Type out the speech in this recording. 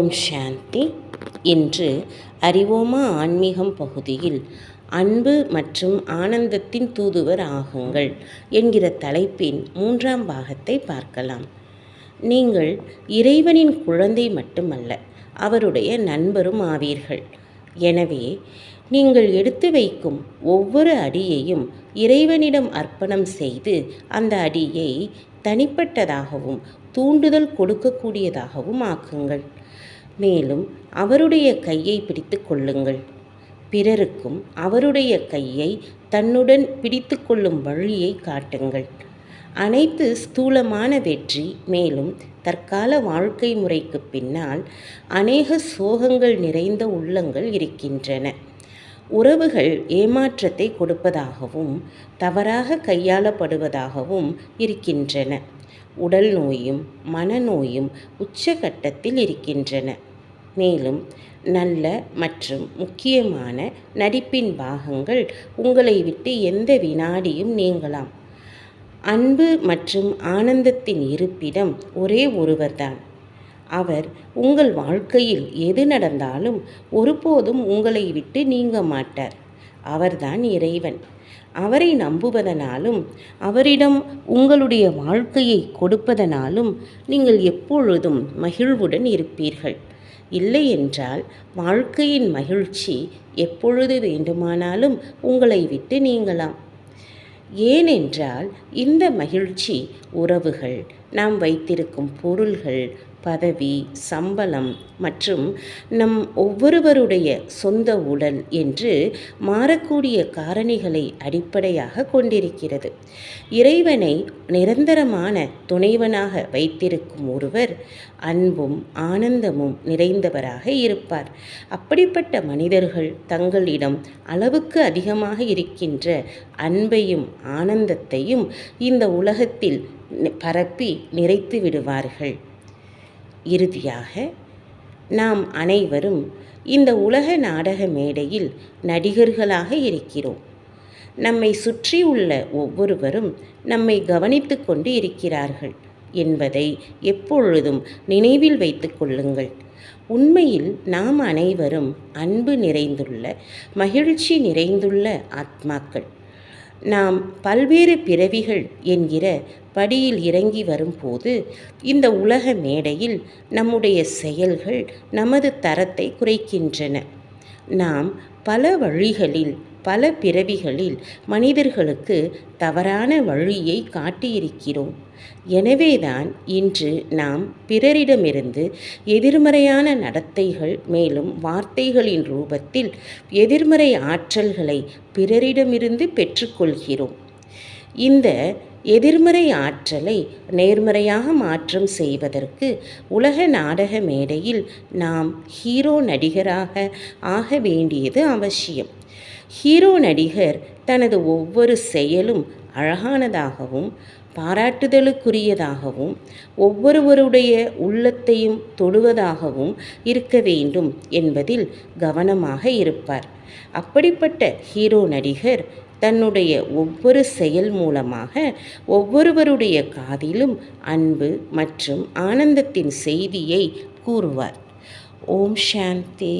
ஓம் சாந்தி. இன்று அறிவோமா ஆன்மீகம் பகுதியில் அன்பு மற்றும் ஆனந்தத்தின் தூதுவர் ஆகுங்கள் என்கிற தலைப்பின் மூன்றாம் பாகத்தை பார்க்கலாம். நீங்கள் இறைவனின் குழந்தை மட்டுமல்ல அவருடைய நண்பரும் ஆவீர்கள். எனவே நீங்கள் எடுத்து வைக்கும் ஒவ்வொரு அடியையும் இறைவனிடம் அர்ப்பணம் செய்து அந்த அடியை தனிப்பட்டதாகவும் தூண்டுதல் கொடுக்கக்கூடியதாகவும் ஆக்குங்கள். மேலும் அவருடைய கையை பிடித்து கொள்ளுங்கள். பிறருக்கும் அவருடைய கையை தன்னுடன் பிடித்து கொள்ளும் வழியை காட்டுங்கள். அனைத்து ஸ்தூலமான வெற்றி மேலும் தற்கால வாழ்க்கை முறைக்கு பின்னால் அநேக சோகங்கள் நிறைந்த உள்ளங்கள் இருக்கின்றன. உறவுகள் ஏமாற்றத்தை கொடுப்பதாகவும் தவறாக கையாளப்படுவதாகவும் இருக்கின்றன. உடல் நோயும் மனநோயும் உச்சகட்டத்தில் இருக்கின்றன. மேலும் நல்ல மற்றும் முக்கியமான நடிப்பின் பாகங்கள் உங்களை விட்டு எந்த வினாடியும் நீங்கலாம். அன்பு மற்றும் ஆனந்தத்தின் இருப்பிடம் ஒரே ஒருவர்தான். அவர் உங்கள் வாழ்க்கையில் எது நடந்தாலும் ஒருபோதும் உங்களை விட்டு நீங்க மாட்டார். அவர்தான் இறைவன். அவரை நம்புவதனாலும் அவரிடம் உங்களுடைய வாழ்க்கையை கொடுப்பதனாலும் நீங்கள் எப்பொழுதும் மகிழ்வுடன் இருப்பீர்கள். இல்லை என்றால் வாழ்க்கையின் மகிழ்ச்சி எப்பொழுது வேண்டுமானாலும் உங்களை விட்டு நீங்கலாம். ஏனென்றால் இந்த மகிழ்ச்சி உறவுகள் நாம் வைத்திருக்கும் பொருள்கள் பதவி சம்பளம் மற்றும் நம் ஒவ்வொருவருடைய சொந்த உடல் என்று மாறக்கூடிய காரணிகளை அடிப்படையாக கொண்டிருக்கிறது. இறைவனை நிரந்தரமான துணைவனாக வைத்திருக்கும் ஒருவர் அன்பும் ஆனந்தமும் நிறைந்தவராக இருப்பார். அப்படிப்பட்ட மனிதர்கள் தங்களிடம் அளவுக்கு அதிகமாக இருக்கின்ற அன்பையும் ஆனந்தத்தையும் இந்த உலகத்தில் பரப்பி நிறைத்து விடுவார்கள். இறுதியாக நாம் அனைவரும் இந்த உலக நாடக மேடையில் நடிகர்களாக இருக்கிறோம். நம்மை சுற்றியுள்ள ஒவ்வொருவரும் நம்மை கவனித்து கொண்டு இருக்கிறார்கள் என்பதை எப்பொழுதும் நினைவில் வைத்து கொள்ளுங்கள். உண்மையில் நாம் அனைவரும் அன்பு நிறைந்துள்ள மகிழ்ச்சி நிறைந்துள்ள ஆத்மாக்கள். நாம் பல்வேறு பிறவிகள் என்கிற படியில் இறங்கி வரும்போது இந்த உலக மேடையில் நம்முடைய செயல்கள் நமது தரத்தை குறைக்கின்றன. நாம் பல வழிகளில் பல பிறவிகளில் மனிதர்களுக்கு தவறான வழியை காட்டியிருக்கிறோம். எனவேதான் இன்று நாம் பிறரிடமிருந்து எதிர்மறையான நடத்தைகள் மேலும் வார்த்தைகளின் ரூபத்தில் எதிர்மறை ஆற்றல்களை பிறரிடமிருந்து பெற்றுக்கொள்கிறோம். இந்த எதிர்மறை ஆற்றலை நேர்மறையாக மாற்றம் செய்வதற்கு உலக நாடக மேடையில் நாம் ஹீரோ நடிகராக ஆக வேண்டியது அவசியம். ஹீரோ நடிகர் தனது ஒவ்வொரு செயலும் அழகானதாகவும் பாராட்டுதலுக்குரியதாகவும் ஒவ்வொருவருடைய உள்ளத்தையும் தொடுவதாகவும் இருக்க வேண்டும் என்பதில் கவனமாக இருப்பார். அப்படிப்பட்ட ஹீரோ நடிகர் தன்னுடைய ஒவ்வொரு செயல் மூலமாக ஒவ்வொருவருடைய காதிலும் அன்பு மற்றும் ஆனந்தத்தின் செய்தியை கூறுவார். ஓம் சாந்தி.